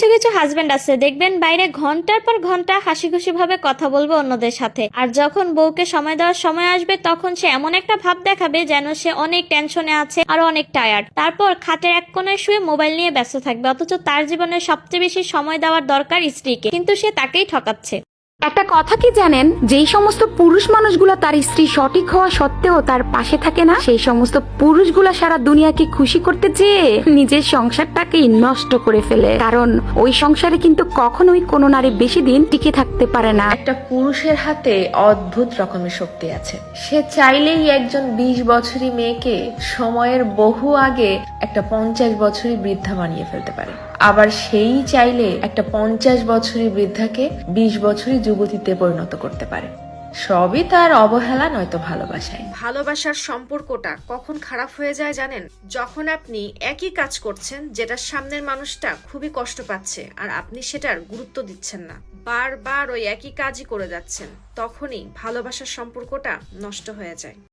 কিছু কিছু হাজবেন্ড আছে, দেখবেন বাইরে ঘণ্টার পর ঘণ্টা হাসি খুশি ভাবে কথা বলবে অন্যদের সাথে। আর যখন বউকে সময় দেওয়ার সময় আসবে, তখন সে এমন একটা ভাব দেখাবে যেন সে অনেক টেনশনে আছে আর অনেক টায়ার্ড তারপর খাটের এক কোণে শুয়ে মোবাইল নিয়ে ব্যস্ত থাকবে, অথচ তার জীবনে সবচেয়ে বেশি সময় দেওয়ার দরকার স্ত্রীকে। কিন্তু সে তাকেই ঠকাচ্ছে। একটা কথা কি জানেন? যেই সমস্ত পুরুষ মানুষগুলো তার স্ত্রী সঠিক হওয়া সত্ত্বেও তার পাশে থাকে না, সেই সমস্ত পুরুষগুলা সারা দুনিয়াকে খুশি করতে চেয়ে নিজের সংসারটাকেই নষ্ট করে ফেলে। কারণ ওই সংসারে কিন্তু কখনোই কোনো নারী বেশি দিন টিকে থাকতে পারে না। একটা পুরুষের হাতে অদ্ভুত রকমের শক্তি আছে। সে চাইলেই একজন বিশ বছরী মেয়েকে সময়ের বহু আগে একটা পঞ্চাশ বছরী বৃদ্ধা বানিয়ে ফেলতে পারে। আবার সেই চাইলে একটা পঞ্চাশ বছরী বৃদ্ধাকে বিশ বছরী যুবতীতে পরিণত করতে পারে। সবই তার অবহেলা, নয়তো ভালোবাসায় ভালোবাসার সম্পর্কটা কখন খারাপ হয়ে যায় জানেন? যখন আপনি একই কাজ করছেন যেটা সামনের মানুষটা খুবই কষ্ট পাচ্ছে, আর আপনি সেটার গুরুত্ব দিচ্ছেন না। বারবার ওই একই কাজই করে যাচ্ছেন, তখনই ভালোবাসার সম্পর্কটা নষ্ট হয়ে যায়।